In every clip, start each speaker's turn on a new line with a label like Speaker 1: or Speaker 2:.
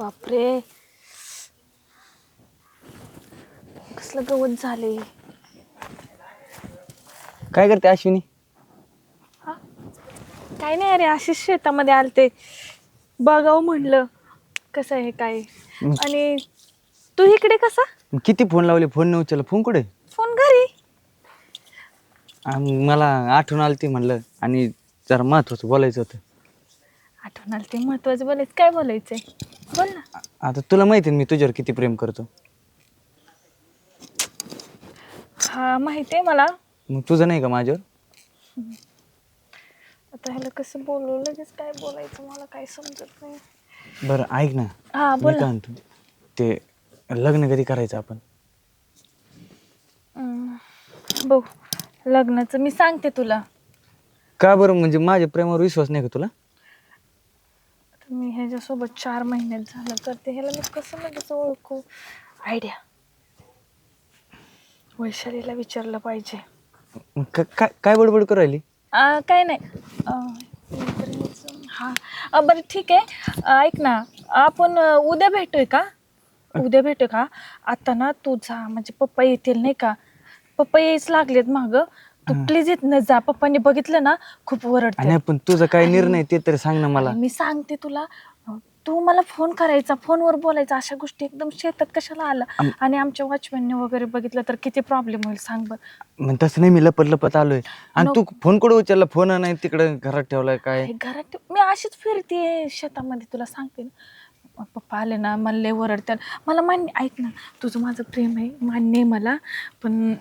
Speaker 1: बापरे. कसलं गवत झाले
Speaker 2: काय करते अश्विनी
Speaker 1: काय नाही अरे अशीच शेतामध्ये आलते. बघावं म्हणलं कसं आहे काय. आणि तू इकडे कसा?
Speaker 2: किती फोन लावले? फोन नाही उचलला. फोन कुठे?
Speaker 1: फोन घरी.
Speaker 2: आम- मला आठवण आली ती म्हणलं आणि जरा महत्वाचं बोलायचं होतं.
Speaker 1: आठवण आलं ते महत्वाचं बोलायचं. काय बोलायचंय? बोल ना.
Speaker 2: आता तुला माहिती मी तुझ्यावर किती प्रेम करतो.
Speaker 1: हा माहिती आहे मला.
Speaker 2: मग तुझं नाही का माझ्यावर?
Speaker 1: आता ह्याला कसं बोलू? लगेच काय बोलायचं मला काय समजत नाही.
Speaker 2: बरं ऐक ना.
Speaker 1: हा
Speaker 2: मी
Speaker 1: बोल
Speaker 2: काय
Speaker 1: ना
Speaker 2: म्हणतो? ते लग्न कधी करायचं आपण?
Speaker 1: बघ. लग्नाचं मी सांगते तुला.
Speaker 2: का बरं? म्हणजे माझ्या प्रेमावर विश्वास नाही का तुला?
Speaker 1: मी ह्याच्यासोबत चार महिन्यात झालं तर ते ह्याला मी कसं लगेच ओळखू? आयडिया वैशालीला विचारलं पाहिजे.
Speaker 2: का- काय काय बडबड करू राहिली?
Speaker 1: आ, काय नाही. अ, हा. अ, बरं ठीक आहे. अ, ऐक ना. आपण अ, उद्या भेटूय का? उद्या भेटू का? आता ना तू जा. म्हणजे पप्पा येतील नाही का? पप्पा यायच लागलेत माग. तू प्लीज येत न जा पप्पांनी बघितलं ना खूप ओरडते.
Speaker 2: पण तुझा काय निर्णय ते तरी सांग ना मला.
Speaker 1: मी सांगते तुला. तू मला फोन करायचा फोनवर बोलायचा अशा गोष्टी एकदम शेतात कशाला आला आणि आमच्या वॉचमॅनने वगैरे बघितलं तर किती प्रॉब्लेम होईल सांग बरं.
Speaker 2: मग तसं नाही मी लपत लपत आलोय. आणि तू फोन कुठं उचलला? फोन नाही तिकडे घरात ठेवलाय काय?
Speaker 1: घरात मी अशीच फिरते शेतामध्ये तुला सांगते ना. पप्पा आले ना मला लय ओरडतात. मला मान्य ऐक ना तुझं माझं प्रेम आहे मान्य आहे मला पण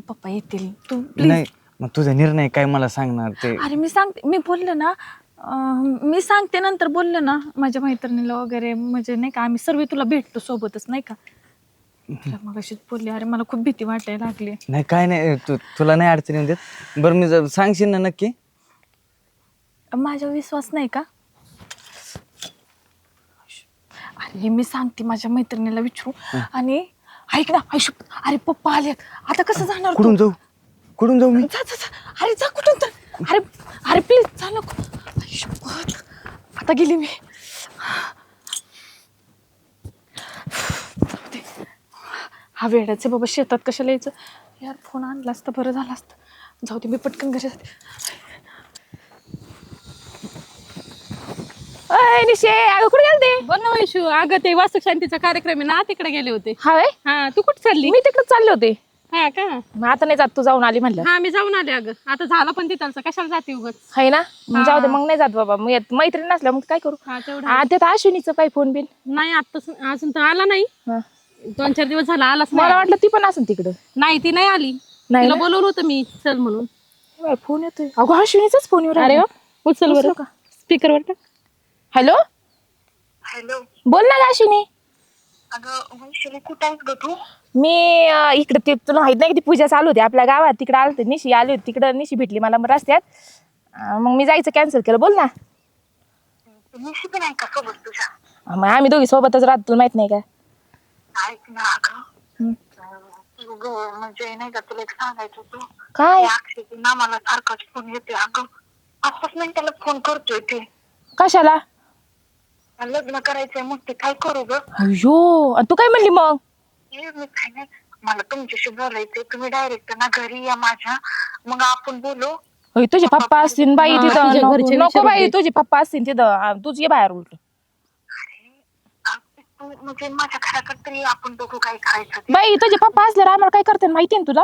Speaker 1: पप्पा येतील. तू प्लीज
Speaker 2: नाही मग तुझा निर्णय काय मला सांगणार ते?
Speaker 1: अरे मी सांगते मी बोलले ना अं, मी सांगते नंतर बोलले ना माझ्या मैत्रिणीला वगैरे. म्हणजे नाही का आम्ही सर्व तुला भेटतो सोबतच नाही का? मग अशीच बोलली अरे मला खूप भीती वाटायला लागली.
Speaker 2: नाही काय नाही तू तुला नाही अडचण येऊन देत. बरं मी जर सांगशील ना नक्की?
Speaker 1: माझा विश्वास नाही का? अरे मी सांगते माझ्या मैत्रिणीला विचारू. आणि ऐक ना आयुष्य अरे पप्पा आले आता कसं जाणार?
Speaker 2: कुठून जाऊ? कुठून जाऊ मी?
Speaker 1: जा जा जा. अरे जा कुठून तर? अरे अरे प्लीज जा नको. आता गेली मी. जाऊ दे. हा वेळाचे बाबा शेतात कशाला यायचं? यार फोन आणला असता बरं झालं असतं जाऊ दे मी पटकन घरी जाते. अय निशे अगं कुठे गेलते?
Speaker 3: बोल ना वैशू. अगं ते वास्तू शांतीचा कार्यक्रम आहे ना तिकडे गेले होते.
Speaker 1: हा?
Speaker 3: हा तू कुठे चालली?
Speaker 1: मी तिकडे चालले होते.
Speaker 3: हा का?
Speaker 1: मग आता नाही जात तू जाऊन आली म्हणलं.
Speaker 3: हा मी जाऊन आले अगं. आता झालं पण तिथलचं कशाला जाते उगत
Speaker 1: आहे ना? मग जाऊ दे मग नाही जात बाबा. मग येत- मैत्रीण नसल्या मग काय करू?
Speaker 3: हा तेवढं
Speaker 1: आता अश्विनीचं काय फोन बिन?
Speaker 3: नाही आता अजून तर आला नाही.
Speaker 1: हा.
Speaker 3: दोन चार दिवस झाला आलाच
Speaker 1: मला
Speaker 3: नाही
Speaker 1: वाटलं ती पण असेल तिकडं.
Speaker 3: नाही ती नाही आली.
Speaker 1: नाही
Speaker 3: तिला
Speaker 1: ना?
Speaker 3: बोलवलं होतं मी चल म्हणून.
Speaker 1: फोन येतोय. अगो अश्विनीचाच फोन येऊ
Speaker 3: अरे वा उचल
Speaker 1: उचलू
Speaker 3: बरं.
Speaker 1: का?
Speaker 3: स्पीकरवर टाक.
Speaker 1: हॅलो?
Speaker 4: हॅलो.
Speaker 1: बोल ना ग अश्विनी
Speaker 4: अगं वैशाली कुठं आहेस ग तू?
Speaker 1: मी अं, इकडे ते तुला माहीत नाही की ती पूजा चालू होती? आपल्या गावात तिकडे आलते निशी आली होती. तिकडं निशी भेटली मला मग रस्त्यात. अं, मग मी जायचं कॅन्सल केलं. बोल ना.
Speaker 4: निशी पण आहे का सोबत तुझ्या?
Speaker 1: मग आम्ही दोघी सोबतच राहतो. तुला माहीत नाही का?
Speaker 4: ऐक ना अगं.
Speaker 1: हं.
Speaker 4: तू ग म्हणजे नाही का तुला एक सांगायचं होतं?
Speaker 1: काय?
Speaker 4: त्या अक्षयची ना मला सारखाच फोन येते अगं आताच नाही त्याला फोन करतोय ते.
Speaker 1: कशाला?
Speaker 4: लग्न करायचंय मग ते काय करू ग?
Speaker 1: अयो आणि तू काय म्हणली मग?
Speaker 4: हे मी काय नाही मला तुमच्याशी बोलायचंय. तुम्ही डायरेक्ट ना घरी या माझ्या. मग आपण बोलू.
Speaker 1: होय तुझे पप्पा असतील बाई
Speaker 3: हा,
Speaker 1: तिथं.
Speaker 3: तुझ्या
Speaker 1: नको-
Speaker 3: घरचे
Speaker 1: नको
Speaker 3: विचारू
Speaker 1: बाई
Speaker 3: दे.
Speaker 1: तुझे पप्पा असतील तिथं. आ, तूच ये बाहेर उलट.
Speaker 4: आ, तू म्हणजे माझ्या घराकडे तरी आपण बघू काय करायचं ते.
Speaker 1: बाई तुझे पप्पा असल्यावर आम्हाला काय करते माहिती ना तुला?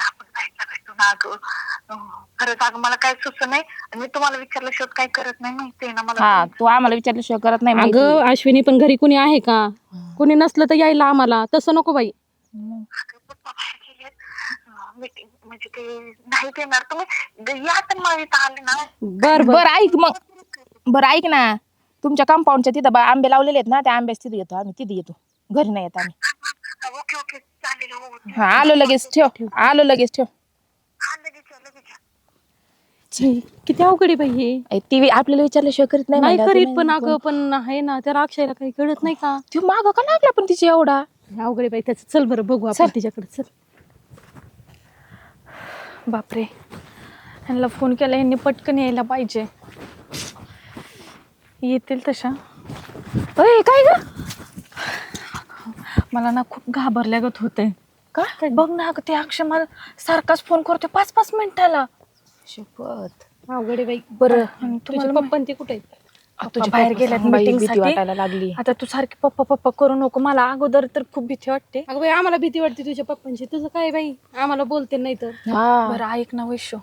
Speaker 4: ना, आपण काय करायचं ना अगं खरंच अगं मला काय सुचत नाही. आणि मी तुम्हाला विचारलं शोध काय करत नाही माहितीये ना मला
Speaker 1: हा तू आम्हाला विचारल्याशिवाय करत नाही माहिती.
Speaker 3: अगं अश्विनी पण घरी कुणी आहे का? कुणी नसलं तर यायला आम्हाला. तसं नको बाई.
Speaker 4: अगं, पप्पा बाहेर गेलेत. अं, meeting म्हणजे ते नाही देणार तुम्ही. या तर मग इथं आले ना.
Speaker 3: बर बर.
Speaker 1: बरं ऐक मग. बरं ऐक ना. तुमच्या कंपाऊंडच्या तिथं बा- आंबे लावलेले आहेत ना त्या आंब्याच तिथे येतो आम्ही. तिथे येतो. घरी नाही येत आम्ही.
Speaker 4: Okay okay. चालेल हो
Speaker 1: हा आलो लगेच ठेव. आलो लगेच ठेव.
Speaker 4: हा लगेच या, लगेच. या.
Speaker 3: छी, किती अवघड आहे बाई हे.
Speaker 1: ती आपल्याला विचारल्याशिवाय करीत नाही
Speaker 3: नाही
Speaker 1: म्हणल्यावर
Speaker 3: करीत
Speaker 1: ती
Speaker 3: पण
Speaker 1: नाही-
Speaker 3: अगं पण आहे ना त्या राक्षाला काही कळत नाही का?
Speaker 1: ती माग का लागला पण तिची एवढा?
Speaker 3: हे अवघड आहे बाई त्याचं. चल बरं बघू आपण
Speaker 1: चल.
Speaker 3: तिच्याकडे. चल.
Speaker 1: बापरे. ह्यांना फोन केला यांनी पटकन यायला पाहिजे. येतील तशा.
Speaker 5: अय काय ग?
Speaker 1: मला ना खूप घाबरल्यागत होते. का? बघ ना अगं ते अक्षय मला सारखाच फोन करते पाच पाच मिनिटाला.
Speaker 5: शपथ.
Speaker 3: अवघड आहे बाई.
Speaker 5: बरं.
Speaker 1: आणि
Speaker 3: तुझे
Speaker 1: तुम्हाला
Speaker 3: पप्पा आणि ते कुठे आहेत?
Speaker 1: पप्पा
Speaker 5: तुझे
Speaker 1: बाहेर गेल्यात
Speaker 5: सांग बाई,
Speaker 1: meeting
Speaker 5: भीती
Speaker 1: साठी.
Speaker 5: वाटायला लागली.
Speaker 1: आता तू सारखी पप्पा पप्पा करू नको. मला अगोदर तर खूप भीती वाटते.
Speaker 3: अगं बाई आम्हाला भीती वाटते तुझ्या पप्पांची तुझं काय बाई? आम्हाला बोलते नाही तर.
Speaker 5: हा.
Speaker 1: बरं ऐक ना वैश्य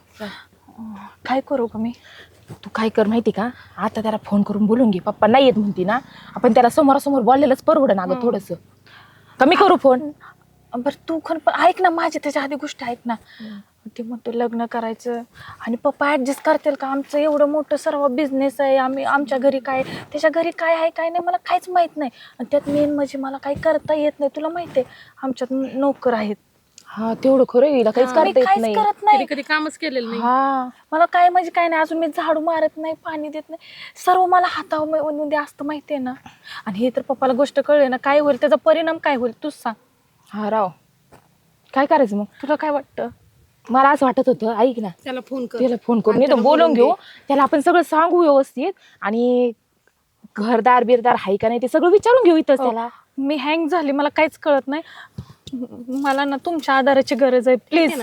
Speaker 1: काय करू का मी?
Speaker 5: तू काय कर माहिती का? आता त्याला फोन करून बोलून घे. पप्पा नाही येत म्हणती ना. आपण त्याला समोरासमोर बोललेलंच परवड ना गं थोडस कमी करू फोन
Speaker 1: बरं तू खरं पण ऐक ना माझी त्याच्या आधी गोष्ट ऐक ना. ते म्हणतो लग्न करायचं आणि पप्पा ऍडजस्ट करतील का? आमचं एवढं मोठं सर्व बिझनेस आहे. आम्ही आमच्या घरी काय त्याच्या घरी काय आहे काय नाही मला काहीच माहीत नाही. आणि त्यात मेन म्हणजे मला काही करता येत नाही. तुला माहिती आहे आमच्यात नोकर आहेत.
Speaker 5: हा तेवढं खरं हिला काहीच
Speaker 1: मी
Speaker 5: करता येत
Speaker 1: काहीच
Speaker 5: नाही.
Speaker 1: करत नाही.
Speaker 3: कधी कामच केलेलं नाही.
Speaker 5: हा.
Speaker 1: मला काय म्हणजे काय नाही अजून मी झाडू मारत नाही पाणी देत नाही. सर्व मला हातावर दे असतं माहिती आहे ना. आणि हे तर पप्पाला गोष्ट कळली ना काय होईल त्याचा परिणाम काय होईल तूच सांग.
Speaker 5: हा राव. काय करायचं मग?
Speaker 1: तुला काय वाटतं?
Speaker 5: मला असं वाटत होतं ऐक ना.
Speaker 3: त्याला फोन कर.
Speaker 5: त्याला फोन करून बोलून
Speaker 3: बोलून
Speaker 5: घेऊ. त्याला आपण सगळं सांगू व्यवस्थित. आणि घरदार बिरदार आहे का नाही ते सगळं विचारून घेऊ इथं त्याला.
Speaker 1: मी हँग झाली मला काहीच कळत नाही. मला ना तुमच्या आधाराची गरज आहे. प्लीज?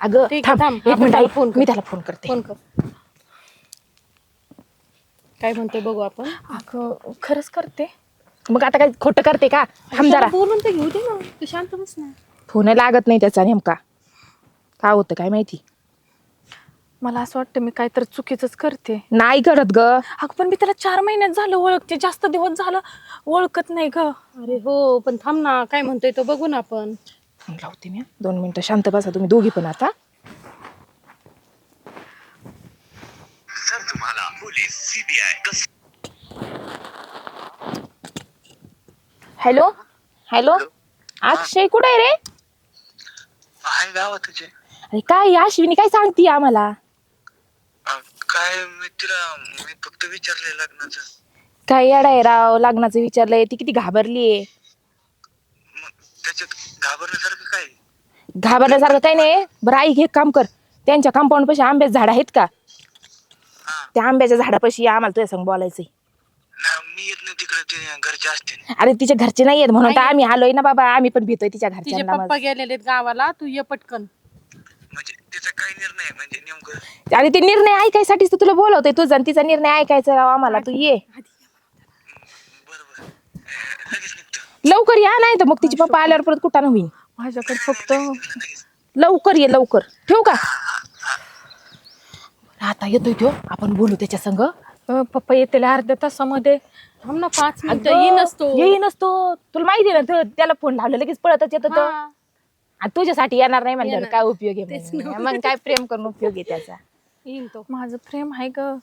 Speaker 5: अगं
Speaker 3: ठीक आहे,
Speaker 5: थांब.
Speaker 3: थांब.
Speaker 5: एक
Speaker 3: आपण
Speaker 5: मिनिट
Speaker 3: त्याला
Speaker 5: ऐक.
Speaker 3: फोन कर.
Speaker 5: मी त्याला फोन करते.
Speaker 3: फोन कर. काय म्हणतोय बघू आपण?
Speaker 1: अगं खरंच करते.
Speaker 5: मग आता काय खोटं करते का? थांब जरा.
Speaker 3: त्याला बोलून तर घेऊ दे ना. तू शांत बस ना.
Speaker 5: फोन लागत नाही त्याचा नेमका. काय होतं काय माहिती?
Speaker 1: मला असं वाटतं मी काहीतरी चुकीचंच करते.
Speaker 5: नाही करत ग.
Speaker 1: अगं पण मी त्याला चार महिन्यात झालं ओळखते. जास्त दिवस झालं ओळखत नाही ग.
Speaker 3: अरे हो पण थांब ना. काय म्हणतोय तो बघू ना आपण.
Speaker 5: फोन लावते मी. दोन मिनिटं शांत बसा तुम्ही दोघी पण आता.
Speaker 6: जर तुम्हाला पोलीस सीबीआय कस
Speaker 5: हॅलो? हॅलो? अक्षय कुठे आहे रे?
Speaker 6: आहे गावात तुझे.
Speaker 5: अरे काय ही अश्विनी काय सांगते आम्हाला?
Speaker 6: अं, काय मी तिला मी फक्त विचारलंय लग्नाचं.
Speaker 5: काय येडा आहे राव लग्नाचं विचारलंय ती किती घाबरलीये.
Speaker 6: मग त्याच्यात घाबरण्यासारखं काय?
Speaker 5: घाबरण्यासारखं काही नाही. बरं ऐक एक काम कर. त्यांच्या कंपाऊंड पाशी आंब्याचं झाड आहेत का?
Speaker 6: हा.
Speaker 5: त्या आंब्याच्या झाडापाशी ये, आम्हाला तुझ्या संग बोलायचंय.
Speaker 6: मी येत नाही तिकडे ते घरचे असतील.
Speaker 5: अरे तिच्या घरचे नाही आहेत म्हणून तर आम्ही आलोय ना बाबा आम्ही पण भीतोय तिच्या
Speaker 3: तिचे
Speaker 5: घरच्यांना
Speaker 3: पप्पा गेलेले आहेत गावाला तू ये पटकन.
Speaker 6: त्याचा काय निर्णय आहे? म्हणजे नेमकं?
Speaker 5: आणि ते निर्णय ऐकायसाठीच तर तुला बोलवतोय तुझा आणि तिचा निर्णय ऐकायचा राव आम्हाला तू ये.
Speaker 6: बरोबर. लगेच निघतो.
Speaker 5: लवकर या नाही तर मग तिचे पप्पा आल्यावर परत कुठं होईल
Speaker 1: माझ्याकडे फक्त
Speaker 6: लगेच
Speaker 5: लवकर ये लवकर. ठेवू का? आता येतोय तो. आपण बोलू त्याच्या संग.
Speaker 1: अं, पप्पा येतील अर्ध्या तासामध्ये.
Speaker 3: थांब ना पाच मिनिटं. ये नसतो
Speaker 5: येई नसतो तुला माहिती आहे ना तो त्याला फोन लावला लगेच पळतच येतो तो. आणि तुझ्यासाठी येणार नाही म्हणल्यावर
Speaker 3: येणार.
Speaker 5: काय उपयोग आहे म्हणे. मग काय प्रेम करून उपयोग आहे त्याचा?
Speaker 3: येईन तो.
Speaker 1: माझं प्रेम आहे ग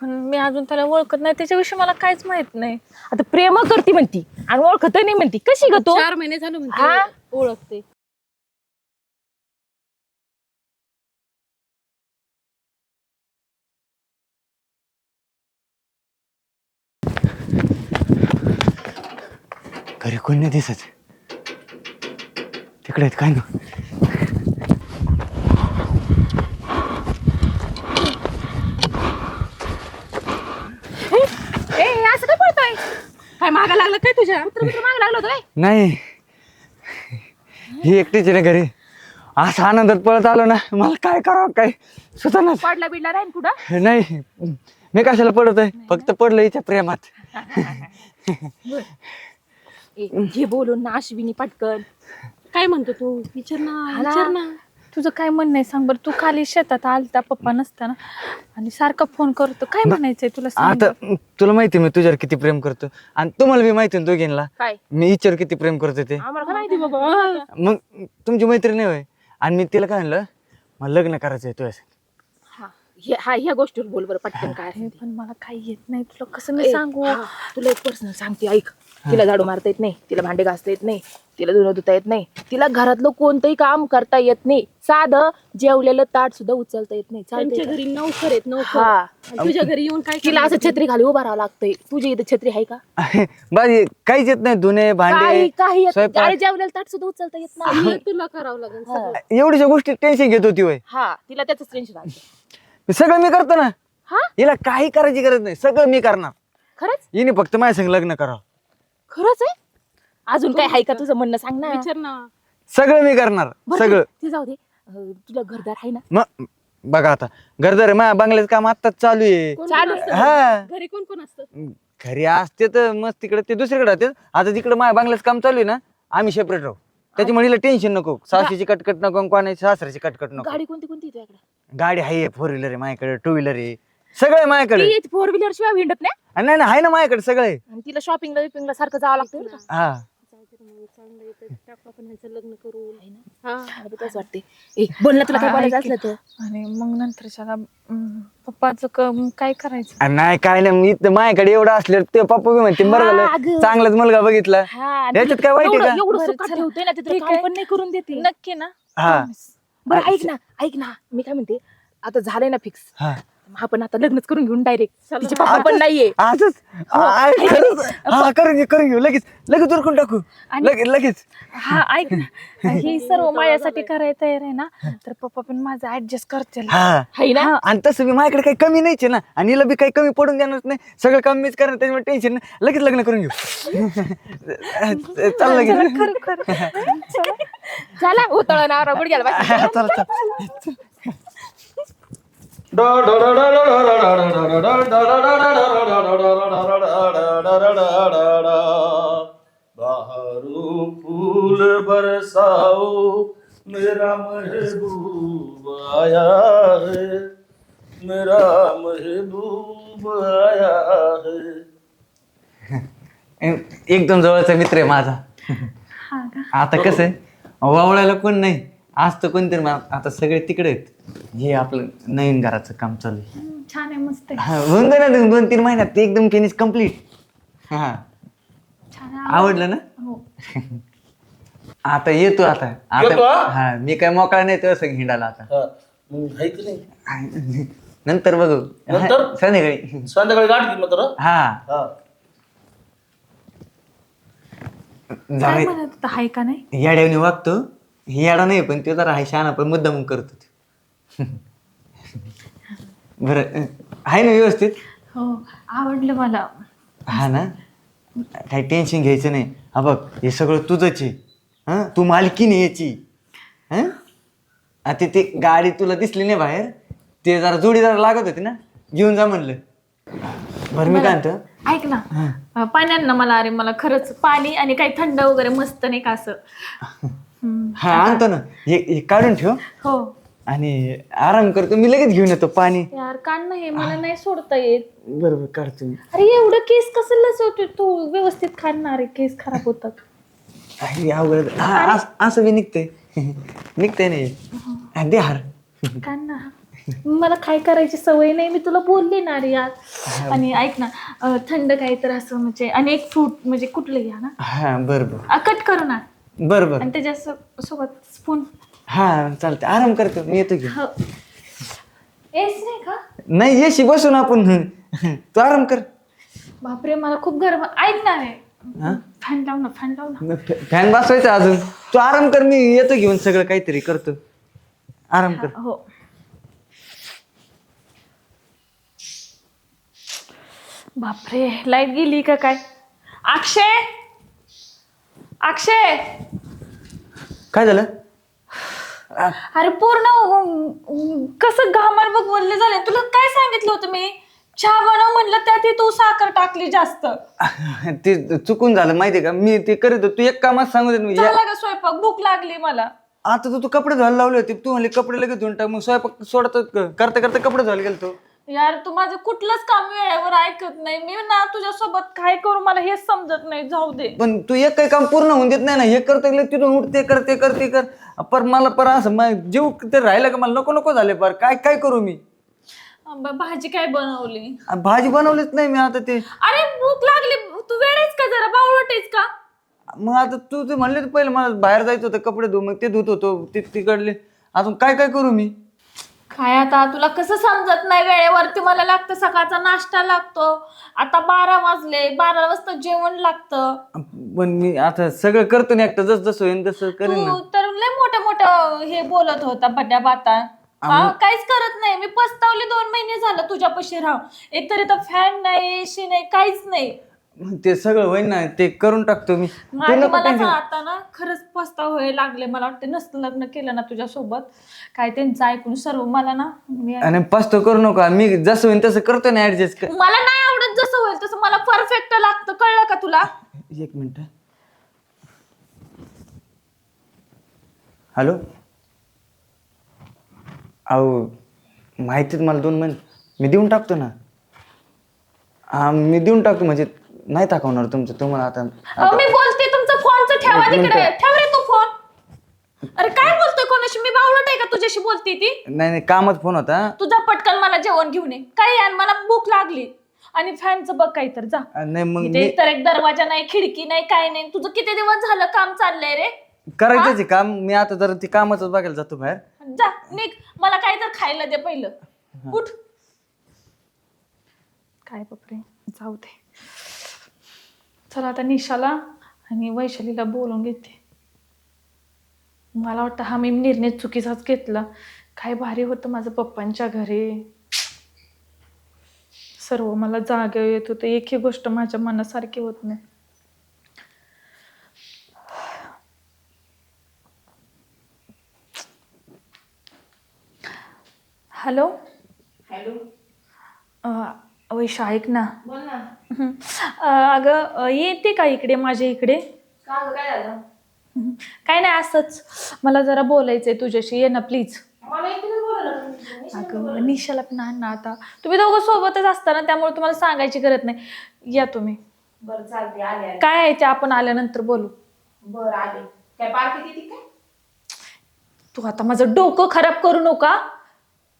Speaker 1: पण मी अजून त्याला ओळखत नाही. त्याच्याविषयी मला काहीच माहीत नाही.
Speaker 5: आता प्रेम करती म्हणती आणि ओळखत नाही म्हणती. कशी ग तो?
Speaker 3: चार महिने झाले
Speaker 5: हा?
Speaker 3: म्हणते ओळखते.
Speaker 2: घरी कोणी नाही दिसत? तिकडे आहेत काय ना
Speaker 5: ए असं काय पळतोय?
Speaker 3: काय मागा लागलं काय तुझ्या?
Speaker 5: माग लागलो होतो काय?
Speaker 2: नाही. ही एकटीच आहे ना घरी. असं आनंदात पळत आलो ना मला काय करावं काय सुचनाच.
Speaker 5: पडला बिडला राहीन कुठं?
Speaker 2: नाही मी कशाला पडत आहे फक्त पडलं हिच्या प्रेमात.
Speaker 5: घे बोलून ना अश्विनी पटकन.
Speaker 3: काय म्हणतो तू? विचार ना. विचार ना.
Speaker 1: तुझं काय म्हणणं आहे? सांग बरं. तू खाली शेतात आलता पप्पा नसताना आणि सारखा फोन करतो. काय म्हणायचंय तुला? सांग
Speaker 2: आता तुला माहिती मी तुझ्यावर किती प्रेम करतो. आणि तुम्हाला बी माहिती आहे ना दोघींना?
Speaker 5: काय?
Speaker 2: मी हिच्यावर किती प्रेम करतो ते.
Speaker 5: आम्हाला काय माहिती बाबा.
Speaker 2: मग तुमची मैत्रीण नाही होय. आणि मी तिला काय म्हणलं? मला लग्न करायचं आहे तुझ्या
Speaker 5: हा ह्या गोष्टीवर बोल बरं पटकन काय
Speaker 1: अरे
Speaker 5: असेल ते.
Speaker 1: पण मला काही येत नाही. तुला कसं मी
Speaker 5: ए,
Speaker 1: सांगू?
Speaker 5: हा, तुला एक पर्सनल सांगते ऐक. तिला झाडू मारता येत नाही तिला भांडे घासता येत नाही तिला धुणं धुता येत नाही तिला घरातलं कोणतंही काम करता येत नाही. साधं जेवलेलं ताट सुद्धा उचलता येत नाही चालतंय
Speaker 3: त्यांच्या
Speaker 5: का?
Speaker 3: घरी नोकर आहेत नोकर.
Speaker 5: हा.
Speaker 3: आणि तुझ्या घरी येऊन काय
Speaker 5: तिला
Speaker 3: करणार
Speaker 5: असं छत्री खाली उभा राहावं लागतंय. तुझी इथं छत्री आहे का?
Speaker 2: बस काहीच येत नाही धुणे भांडे
Speaker 5: काही काही येत नाही.
Speaker 2: स्वयंपाक.
Speaker 5: अरे जेवलेलं ताट सुद्धा उचलता येत नाही.
Speaker 3: तुला करावं लागेल. सगळं.
Speaker 2: एवढ्याशा गोष्टी टेन्शन घेत होती
Speaker 5: हा तिला त्याच टेन्शन आलं
Speaker 2: सगळं मी करतो ना.
Speaker 5: हा?
Speaker 2: हिला काही करायची गरज नाही. सगळं मी करणार.
Speaker 5: खरंच?
Speaker 2: हिने फक्त माझ्या संग लग्न करावं.
Speaker 5: खरंच आहे? अजून काय आहे का तुझं म्हणणं सांग ना.
Speaker 3: विचार ना.
Speaker 2: सगळं मी करणार.
Speaker 5: बरं,
Speaker 2: सगळं.
Speaker 5: ते जाऊ दे. अं, तुला घरदार आहे ना?
Speaker 2: मग बघा आता. गरदर माझ्या बंगल्याचं काम आत्ताच चालू आहे.
Speaker 3: कोण
Speaker 5: चालू
Speaker 3: कोण असतं?
Speaker 2: हा.
Speaker 3: घरी कोण कोण असतं?
Speaker 2: घरी असते तर मस्त तिकडे ते दुसरीकडे राहते. आता तिकडे माझ्या बंगल्याचं काम चालू आहे ना आम्ही सेपरेट राहू. त्याच्यामुळे हिला टेन्शन नको. सासूची कटकट नको कोणाची सासऱ्याची कटकट नको.
Speaker 5: गाडी कोणती कोणती आहे तुझ्याकडे?
Speaker 2: गाडी आहे फोर व्हीलर आहे माझ्याकडे टू व्हीलर आहे. सगळं आहे माझ्याकडे.
Speaker 5: ती फोर व्हीलर शिवाय हिंडत नाही?
Speaker 2: आणि नाही नाही, आहे ना माझ्याकडे सगळं आहे.
Speaker 5: आणि तिला शॉपिंगला बिपिंगला सारखं जावं लागतं बरं का?
Speaker 2: हा.
Speaker 5: मला तेच वाटते ए बोल ना तुला काय बोलायचं असलं तर.
Speaker 1: आणि मग पप्पाचं क- काय करायचं?
Speaker 2: आणि नाही काय नाही मी माझ्याकडे एवढं असलं ते पप्पा बी म्हणते बरं
Speaker 5: हा,
Speaker 2: झालं
Speaker 5: अगं.
Speaker 2: चांगलाच मुलगा बघितला.
Speaker 5: हा, आणि
Speaker 2: याच्यात काय वाईट आहे
Speaker 5: एवढं
Speaker 2: का?
Speaker 5: एवढं
Speaker 1: बरं,
Speaker 5: सुखात
Speaker 1: चला.
Speaker 5: ठेवतोय ना ते तुला
Speaker 1: ठीक
Speaker 5: काम
Speaker 1: आहे.
Speaker 5: पण नाही करून देते.
Speaker 1: नक्की ना.
Speaker 2: हा.
Speaker 5: बरं ऐक ना ऐक ना. मी काय म्हणते आता झालंय ना फिक्स
Speaker 2: हा.
Speaker 5: आपण आता लग्नच करून घेऊन डायरेक्ट तिचे
Speaker 3: ना.
Speaker 5: पप्पा पण नाहीये.
Speaker 2: आजच खरंच? हा करून घेऊ करून घेऊ. लगेच लगेच उरकून टाकू.
Speaker 1: आणि-
Speaker 2: लगेच लगेच.
Speaker 1: हा ऐक ना. ही सर्व माझ्यासाठी करायला तयार आहे ना तर पप्पा पण माझं ऍडजस्ट करतील.
Speaker 2: हा.
Speaker 5: ना?
Speaker 2: आणि तसं बी माझ्याकडे काही कमी नाहीच आहे ना. आणि हिला बी काही कमी पडून देणार नाही. सगळं काम मीच करणार त्याच्यामुळे टेन्शन नाही. लगेच लग्न करून घेऊ. चल लगेच.
Speaker 1: खरं खरं
Speaker 5: झाला उतळ ना रबड गेला बाकी.
Speaker 2: चल चल
Speaker 7: बहारू फूल बरसाओ मेरा महबूब आया है मेरा महबूब आया है
Speaker 2: एकदम जवळचा मित्र आहे माझा
Speaker 1: हा का
Speaker 2: आता कसं आहे वावळायला कोण नाही. आज तर कोणतरी मा- आता सगळे तिकडे आहेत. हे आपलं नवीन घराचं काम चालू आहे.
Speaker 1: हम्म, छान आहे मस्त आहे.
Speaker 2: हा, होऊन जाईल ना दोन तीन महिन्यात. ते एकदम फिनिश कंप्लीट हा.
Speaker 1: छान आहे.
Speaker 2: आवडलं ना?
Speaker 1: हो.
Speaker 2: आता येतो आता.
Speaker 7: येतो,
Speaker 2: आता
Speaker 7: हा?
Speaker 2: हा मी काय मोकळा नाही तसं हिंडाला आता.
Speaker 7: हा, मग आहे की नाही?
Speaker 2: नंतर बघू.
Speaker 7: नंतर?
Speaker 2: हा, संध्याकाळी.
Speaker 7: संध्याकाळी गाठ मात्र
Speaker 2: हा.
Speaker 7: हा.
Speaker 1: काय
Speaker 2: जाऊ
Speaker 1: म्हणत होता? हाय का नाही?
Speaker 2: येड्याने वागतो. हे येडा नाही पण ते जरा आहे शहाणा पण मुद्दाम करतो ते. बरं आहे ना व्यवस्थित?
Speaker 1: हो आवडलं मला.
Speaker 2: हा ना? काही टेन्शन घ्यायचं नाही. हा बघ हे सगळं तुझंच आहे. हा? तू मालकीन आहे याची. हा? आता ते गाडी तुला दिसली नाही बाहेर. ते जरा जोडीदार लागत होते ना? घेऊन जा म्हणलं. बरं मी काय म्हणतो?
Speaker 1: ऐक ना. अं, पाण्यात ना मला अरे मला खरंच पाणी आणि काही थंड वगैरे मस्त नाही का असं. हम्म,
Speaker 2: हा आणतो ना. हे हे काढून ठेव.
Speaker 1: हो.
Speaker 2: आणि आराम करतो मी लगेच घेऊन येतो पाणी.
Speaker 1: यार काढ ना हे मला नाही सोडता येत.
Speaker 2: बरोबर काढतो मी
Speaker 1: अरे एवढं केस कसं लसवतोय तू? व्यवस्थित खाणार आहे केस खराब होतात.
Speaker 2: अवघड. हा असं- असं बी निघतंय. निघतंय नाही. दे हार.
Speaker 1: काढ ना. मला काय करायची सवय नाही मी तुला बोलली ना रे यार. आणि ऐक ना अं, थंड काही तर असं म्हणजे आणि एक फ्रूट म्हणजे कुठलं घ्या ना.
Speaker 2: हा बरं बरं.
Speaker 1: कट करू ना.
Speaker 2: बरं बरं.
Speaker 1: आणि त्याच्या सो- सोबत स्पून
Speaker 2: हा चालतंय. आराम करतो मी येतो घेऊन
Speaker 1: हो. येस नाही का?
Speaker 2: नाही येशी बसून आपण. तू आराम कर.
Speaker 1: बापरे मला खूप गरम ऐक ना रे.
Speaker 2: हा?
Speaker 1: फॅन लाव ना फॅन लाव ना.
Speaker 2: फॅन बसवायचा अजून. तू आराम कर मी येतो घेऊन सगळं काहीतरी करतो. आराम कर.
Speaker 1: हो. बापरे लाइट गेली का काय? अक्षय! अक्षय!
Speaker 2: काय झालं?
Speaker 1: अरे पूर्ण अं, अं, कसं घामार बघ बोलले झाले. तुला काय सांगितलं होतं मी? चहा बनव म्हणलं त्यात तू साखर टाकली जास्त.
Speaker 2: ते चुकून झालं माहितीये का? मी ते करत होतो. तू एक कामात सांगू दे मी
Speaker 1: झाला का स्वयंपाक? भूक लागली मला.
Speaker 2: आता तर तू कपडे धुवायला लावले होते. तू म्हणले कपडे लगेच धुवून टाक. मग स्वयंपाक सोडत करता करता कपडे धुवायला गेलतो.
Speaker 1: यार तू माझं कुठलंच काम वेळेवर ऐकत नाही. मी ना तुझ्यासोबत काय करू मला हेच समजत नाही. जाऊ दे.
Speaker 2: पण तू एक काही काम पूर्ण होऊन देत नाही ना. हे करते गेलं तिथून उठते करते करते कर. पर मला पर असं मा- जीव ते राहिलं का? मला नको नको झाले पर. काय काय करू मी?
Speaker 1: भाजी काय बनवली?
Speaker 2: आ, भाजी बनवलीच नाही मी आता ते.
Speaker 1: अरे भूक लागली. तू वेळेच का जरा बावळटेच का?
Speaker 2: मग आता तू ते म्हणले तर पहिले मला बाहेर जायचं होतं कपडे धु मग ते धुत होतो ते तिकडले. अजून काय काय करू मी?
Speaker 1: काय आता? तुला कसं समजत नाही? वेळेवरती मला लागतं सकाळचा नाश्ता लागतो. आता बारा वाजले बारा वाजता जेवण लागतं.
Speaker 2: पण मी आता सगळं करतो ना एकटं जसं जसं होईन तसं करेन ना.
Speaker 1: तू तर लय मोठ्या मोठ्या हे बोलत होता बड्या बाता. हा काहीच करत नाही. मी पस्तावले दोन महिने झालं तुझ्यापाशी राहून. एक तरी तर फॅन नाही एसी नाही काहीच नाही.
Speaker 2: ते सगळं होईन ना ते करून टाकतो मी. तू
Speaker 1: आणि
Speaker 2: नको
Speaker 1: मला
Speaker 2: tension-
Speaker 1: आता ना खरंच पस्ताव व्हायला लागले. मला वाटतं नसतं लग्न केलं ना तुझ्यासोबत. काय त्यांचं ऐकून सर्व मला ना मी
Speaker 2: आणि पस्तो करू नका. मी जसं होईन तसं करतो ना ऍडजस्ट
Speaker 1: मला नाही आवडत जसं होईल तसं. मला परफेक्ट लागतं. कळलं का तुला?
Speaker 2: एक मिनिट. हॅलो? अहो माहितीत मला दोन महिने. मी देऊन टाकतो ना. हा मी देऊन टाकतो म्हणजे नाही टाकवणार तुमचं तुम्हाला आता
Speaker 1: अहो, मी बोलते तुमचा फोनचं ठेवा
Speaker 2: एक
Speaker 1: तिकडे.
Speaker 2: मिनिटं.
Speaker 1: ठेव रे तू फोन. अरे काय बोलतोय कोणाशी? मी बावळट आहे का तुझ्याशी बोलते ती?
Speaker 2: नाही नाही कामात फोन होता.
Speaker 1: तुझा पटकन मला जेवण घेऊन ये. काय यार मला भूक लागली. आणि फॅनचं बघ काही तर जा.
Speaker 2: अं, नाही मग
Speaker 1: इथे
Speaker 2: मी
Speaker 1: तर एक दरवाजा नाही खिडकी नाही काय नाही. तुझं किती दिवस झालं काम चाललंय रे?
Speaker 2: करायचंच आहे काम. मी आता जरा ते कामाच बघायला जातो बाहेर.
Speaker 1: जा निघ. मला काय तर खायला दे पहिलं. उठ. काय बापरे? जाऊ दे. चला आता निशाला आणि वैशालीला बोलून घेते. मला वाटतं हा मी निर्णय चुकीचाच घेतला. काय भारी होतं माझं पप्पांच्या घरी. सर्व मला जागे येत होते. एकही गोष्ट माझ्या मनासारखी होत नाही. हॅलो? हॅलो? वैशा ऐक ना. हं. अं, अगं अं, येते का इकडे माझ्या इकडे? हं. काय नाही असंच. मला जरा बोलायचंय तुझ्याशी. ये ना प्लीज अगं निशाला पण आण ना आता. तुम्ही दोघं सोबतच असता ना त्यामुळे तुम्हाला सांगायची गरज नाही. या तुम्ही.
Speaker 5: बरं चालते आले आले.
Speaker 1: काय ते? आपण आल्यानंतर बोलू.
Speaker 5: बरं आले. काय पार्टी देते काय?
Speaker 1: तू आता माझं डोकं खराब करू नका.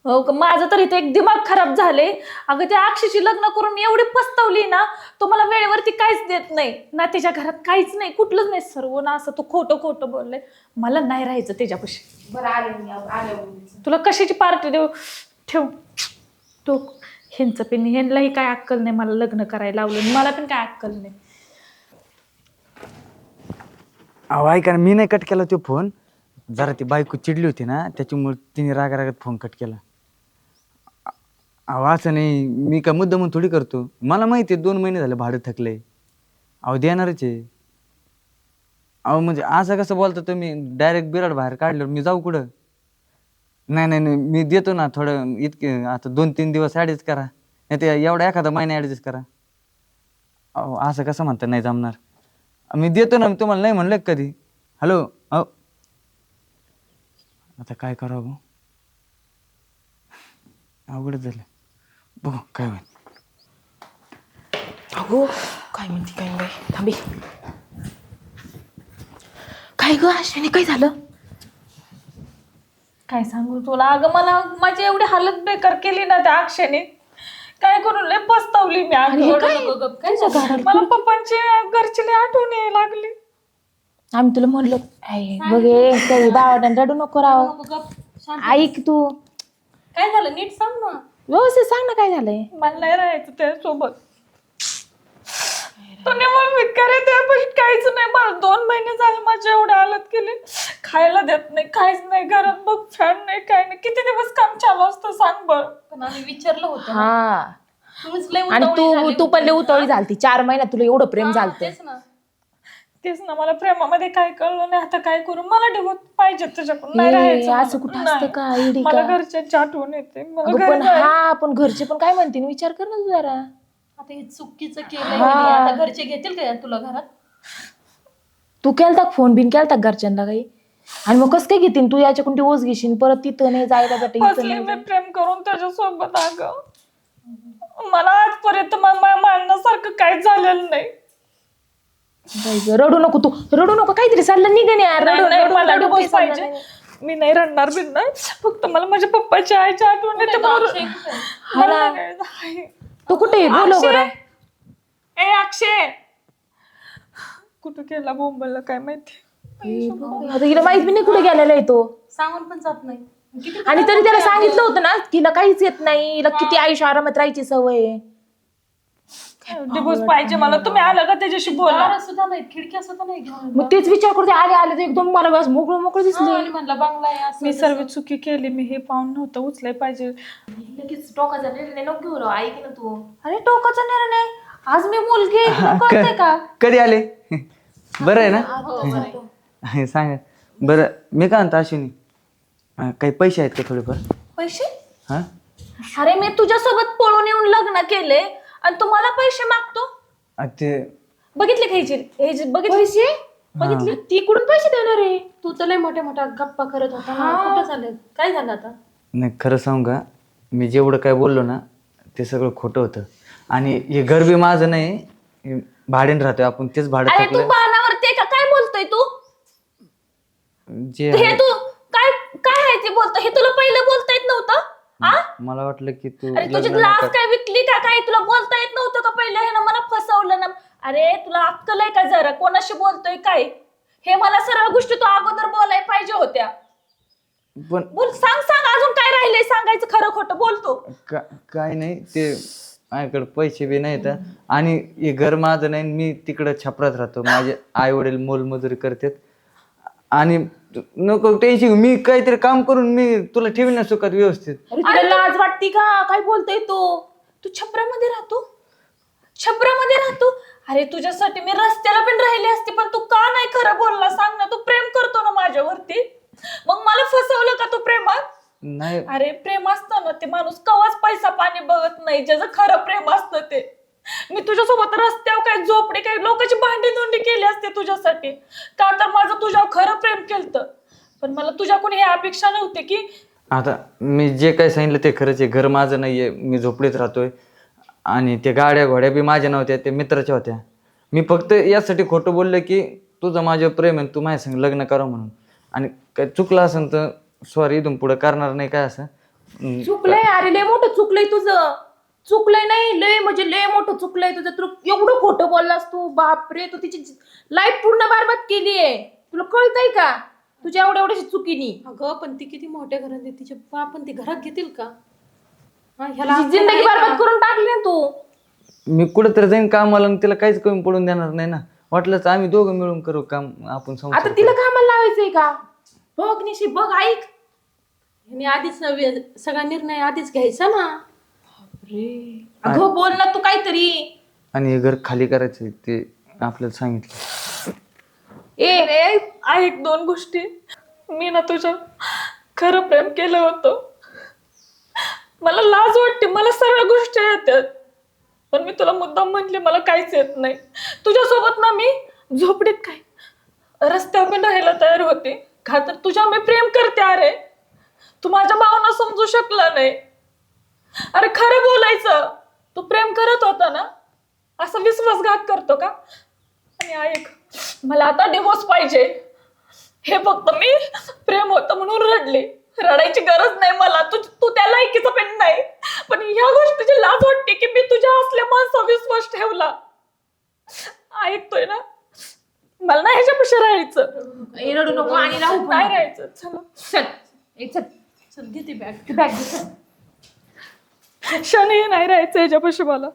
Speaker 1: हो का? माझं तर इथे एक दिमाग खराब झाले अगं त्या अक्षयची लग्न करून एवढी पस्तावली ना तो मला वेळेवरती काहीच देत नाही. ना तिच्या घरात काहीच नाही कुठलंच नाही. सर्व ना असं तू खोटं खोटं बोललंय. मला नाही राहायचं त्याच्यापाशी.
Speaker 5: बरं आले मी आले
Speaker 1: तुला कशाची पार्टी देऊ? ठेव. तो ह्यांचं पण ह्यांनाही काय अक्कल नाही मला लग्न करायला लावलं. आणि मला पण काय अक्कल नाही.
Speaker 2: अहो ऐका ना मी नाही कट केला तो फोन जरा ती बायको चिडली होती ना त्याच्यामुळे तिने रागा रागात फोन कट केला. अहो असं नाही. मी काय मुद्दा म्हणून थोडी करतो. मला माहिती आहे दोन महिने झाले भाडं थकलंय अहो देणारच आहे. अहो म्हणजे असं कसं बोलता तुम्ही? डायरेक्ट बिराड बाहेर काढलं मी जाऊ कुठं? नाही नाही नाही. मी देतो ना थोडं इतके आता दोन तीन दिवस ॲडजस्ट करा. नाही ते एवढा एखादा महिना ॲडजस्ट करा. अहो असं कसं म्हणता नाही जमणार? मी देतो ना मी तुम्हाला नाही म्हणलं का कधी? हॅलो अहो. आता काय करावं? भाऊ? अवघडच झालं. बघू काय होईल
Speaker 5: अगो काय म्हणते काय बाई थांबी काय ग अश्विनी काय झालं
Speaker 1: काय सांगू तुला अगं मला माझी एवढी हालत बेकार केली ना त्या अक्षयने काय करून लय पस्तावली मी.
Speaker 5: आणि हे काय?
Speaker 1: काय झालं? मला पप्पांची घरची लय आठवण यायला लागली
Speaker 5: आम्ही तुला म्हणलो आई, बघ हे काही बावड्यान रडू नको राव ऐक तू
Speaker 3: काय झालं नीट सांग ना
Speaker 5: व्यवस्थित सांग ना काय झालंय.
Speaker 1: मला नाही राहायचं त्यासोबत. तो निवळ विकारे त्यापाशी काहीच नाही. मला दोन महिने झाले माझी एवढी हालत केली. खायला देत नाही काहीच नाही. घरात बघ फॅन नाही काय नाही. किती दिवस काम चालू असतं सांग बरं.
Speaker 3: पण आम्ही विचारलं होतं ना.
Speaker 5: हा.
Speaker 3: लय
Speaker 5: आणि
Speaker 3: उतावळी
Speaker 5: तू
Speaker 3: झाली
Speaker 5: तू पण लय
Speaker 3: होती.
Speaker 5: झालती. चार महिन्यात तुला एवढं प्रेम
Speaker 3: हा,
Speaker 5: झालत.
Speaker 3: तेच ना.
Speaker 1: तेच ना मला प्रेमामध्ये काय कळलं नाही आता काय करू मला ठेवत पाहिजे तुझ्याकडून नाही
Speaker 5: ए,
Speaker 1: राहायचं
Speaker 5: असं
Speaker 1: मला.
Speaker 5: कुठं
Speaker 1: नाही.
Speaker 5: असतं का? इडी
Speaker 1: मला
Speaker 5: का?
Speaker 1: घरच्यांची आठवण येते मला
Speaker 5: अगं
Speaker 1: घरी
Speaker 5: पण
Speaker 1: जायचं.
Speaker 5: हा पण घरचे पण काय म्हणतील विचार कर ना तू जरा
Speaker 3: आता हे चुकीचं केलंय
Speaker 5: हा.
Speaker 3: हिने. आता घरचे घेतील का तुला घरात
Speaker 5: तू केलता का फोन बिन केलता का घरच्यांना काही आणि मग कसं काय घेतील तू याच्याकडून दिवस घेशील परत तिथं नाही जायला बेटा इथं
Speaker 1: फसले
Speaker 5: नाही
Speaker 1: मी प्रेम करून त्याच्यासोबत अगं मला आजपर्यंत मा- मा- मानण्यासारखं काहीच झालेलं नाही
Speaker 5: बाई गं, रडू नको तू रडू नको काहीतरी चाललं निघन यार
Speaker 1: नाही,
Speaker 5: रडू
Speaker 1: नाही,
Speaker 5: रडू-
Speaker 1: मला
Speaker 5: रडू
Speaker 1: divorce
Speaker 5: काही
Speaker 1: पाहिजे
Speaker 5: नाही.
Speaker 1: मी नाही रडणार बिडणार फक्त मला माझ्या पप्पाची आईची आठवण येते
Speaker 3: तो
Speaker 1: म्हणून-
Speaker 3: कुठे आहे?
Speaker 1: मला
Speaker 5: हा ना.
Speaker 1: नाही राहायचं.
Speaker 5: तू कुठे आहे? बोलव
Speaker 1: अक्षय!
Speaker 5: बरं
Speaker 1: ए अक्षय कुठं गेला बोंबलला काय माहिती
Speaker 5: ए, बघ, आता हिला माहीत बी नाही कुठे गेलेला आहे तो
Speaker 3: सांगून पण जात नाही किती
Speaker 5: आणि तरी त्याला सांगितलं होतं ना तिला काहीच येत नाही हिला किती आयुष्य आरामात राहायची सवय आहे.
Speaker 1: डिवोर्स पाहिजे मला. तुम्ही आला का त्याच्याशी बोला.
Speaker 3: दारं सुद्धा नाही खिडक्या सुद्धा नाही घेऊन
Speaker 5: मग तेच विचार करते आले आले तर एकदम मला बस मोकळं मोकळं दिसले.
Speaker 3: आणि म्हणलं बंगला आहे असं
Speaker 1: मी सर्व चुकी केली मी हे पाहून नव्हतं उचलाय पाहिजे.
Speaker 5: लगेच टोकाचा निर्णय नको घेऊ राव, ऐक ना तू. अरे टोकाचा निर्णय? आज मी मुलगी आहे, तुला कळतंय का
Speaker 2: कधी आले? बरं आहे ना? सांगा. बरं मी काय म्हणतो अश्विनी? अं, काही पैसे आहेत का थोडेफार?
Speaker 1: पैसे?
Speaker 2: हां?
Speaker 1: अरे मी तुझ्यासोबत पळून येऊन लग्न केले. आणि तू मला पैसे मागतो.
Speaker 2: ते
Speaker 1: बघितले का ह्याची ह्याची बघितले?
Speaker 5: पैसे? बघितले? ती कुठून पैसे देणार आहे?
Speaker 3: तू तर लय मोठ्या मोठ्या गप्पा करत होता ना. कुठं झालं? काय झालं आता?
Speaker 2: नाही खरं सांगू का? मी जेवढं काय बोललो ना ते सगळं खोटं होतं. आणि हे घर बी माझं नाही हे भाड्याने राहतोय. आपण तेच भाडं
Speaker 1: अरे तू
Speaker 2: थकलं
Speaker 1: बाणावरती आहे का काय बोलतोय तू?
Speaker 2: जे
Speaker 1: हे
Speaker 2: आहे-
Speaker 1: तू काय काय आहे ते बोलतो हे तुला पहिलं बोलता येत नव्हतं? आ?
Speaker 2: मला वाटलं की तू
Speaker 1: अरे तुझी
Speaker 2: नाही
Speaker 1: काय विकली? काय तुला बोलता येत नव्हतं का पहिलं? हे ना मला फसवलं ना. अरे तुला अक्कल आहे का जरा? कोणाशी बोलतोय काय? हे मला सर्व गोष्टी तू अगोदर बोलाय पाहिजे होत्या.
Speaker 2: पण
Speaker 1: बोल सांग सांग अजून काय राहिलंय सांगायचं खरं खोटं? बोलतो
Speaker 2: का काय नाही ते माझ्याकडे पैसे बी नाहीत आणि हे घर माझं नाही मी तिकडं छपरात राहतो. माझे आई वडील मोलमजुरी करतात. आणि तू- नको टेन्शन. मी काहीतरी काम करून मी तुला ठेवीन ना सुखात व्यवस्थित.
Speaker 5: अरे तुला लाज वाटती का? काय बोलतोय तू?
Speaker 1: तू छपरामध्ये राहतो? छपरामध्ये राहतो? अरे तुझ्यासाठी मी रस्त्याला पण राहिली असते पण तू का नाही खरं बोलला? सांग ना तू प्रेम करतो ना माझ्यावरती? मग मला फसवलं का तू प्रेमात?
Speaker 2: नाही.
Speaker 1: अरे प्रेम असतं ना ते माणूस कवाच पैसा पाणी बघत नाही ज्याचं खरं प्रेम असतं ते. मी तुझ्यासोबत रस्त्यावर काही झोपडी काही लोकांची भांडी धुंडी केली असते तुझ्यासाठी? का तर माझं तुझ्यावर खरं प्रेम केलं पण मला तुझ्याकडून ही अपेक्षा नव्हती की
Speaker 2: आता मी जे काही सांगितलं ते खरंच आहे. घर माझं नाहीये. मी झोपडीत राहतोय. आणि ते गाड्या घोड्या बी माझ्या नव्हत्या ते मित्राच्या होत्या. मी फक्त यासाठी खोटं बोललं की तुझं माझं प्रेम आहे तू माझ्या संग लग्न करा म्हणून. आणि काय चुकलं असेल तर सॉरी इथून पुढं करणार नाही काय असं?
Speaker 5: चुकलंय? अरे लय मोठं चुकलंय तुझं. चुकलंय नाही. लय म्हणजे लय मोठं चुकलंय तुझं. तू एवढं खोटं बोललास तू. बापरे तू तिची लाईफ पूर्ण बरबाद केलीये. तुला कळतंय का? तुझ्या एवढ्या एवढ्याशी चुकीनी
Speaker 3: अगं पण ती किती मोठ्या घरात आहे तिचे बाप पण ती घरात घेतील का? हा, ह्याला
Speaker 5: तुझी
Speaker 3: अक्कल
Speaker 5: जिंदगी? बरबाद करून टाकली ना तू.
Speaker 2: मी कुठं तर जाईन कामाला आणि तिला काहीच कमी पडून देणार नाही ना. वाटलं तर आम्ही दोघं मिळून करू काम आपण संसार
Speaker 5: आता तिला कामाला लावायचंय का? बघ निशी बघ ऐक.
Speaker 3: ह्याने आधीच नव्हे सगळा निर्णय आधीच घ्यायचा ना.
Speaker 5: अगं बोल ना तू काहीतरी.
Speaker 2: आणि हे घर खाली करायचं ते आपल्याला सांगितलं.
Speaker 5: ए.
Speaker 1: रे ऐक दोन गोष्टी. मी ना तुझ्या खरं प्रेम केलं होतं. मला लाज वाटते मला सर्व गोष्टी येतात. पण मी तुला मुद्दाम म्हटले मला काहीच येत नाही. तुझ्यासोबत ना मी झोपडीत काय रस्त्यावर पण राहायला तयार होते. का तर तुझ्या मी प्रेम करते अरे. तू माझ्या भावना समजू शकला नाही. अरे खरं बोलायचं तू प्रेम करत होता ना? असा विश्वासघात करतो का? आणि ऐक मला आता डिवोर्स पाहिजे. हे फक्त मी प्रेम होतं म्हणून रडले. रडायची गरज नाही मला. तू तू त्या लायकीचा पण नाही. पण ह्या गोष्टीची लाज वाटते की मी तुझ्या असल्या माणसा विश्वास ठेवला. ऐकतोय ना? मला नाही ह्याच्यापाशी राहायचं.
Speaker 5: ए, रडू नको आणि राहू पण
Speaker 1: नाही
Speaker 5: नको.
Speaker 1: राहायचं. चला.
Speaker 5: चल. ए, चल.
Speaker 3: चल घेते बॅग
Speaker 5: बॅग घे चल.
Speaker 1: क्षणही नाही राहायचं ह्याच्यापाशी मला.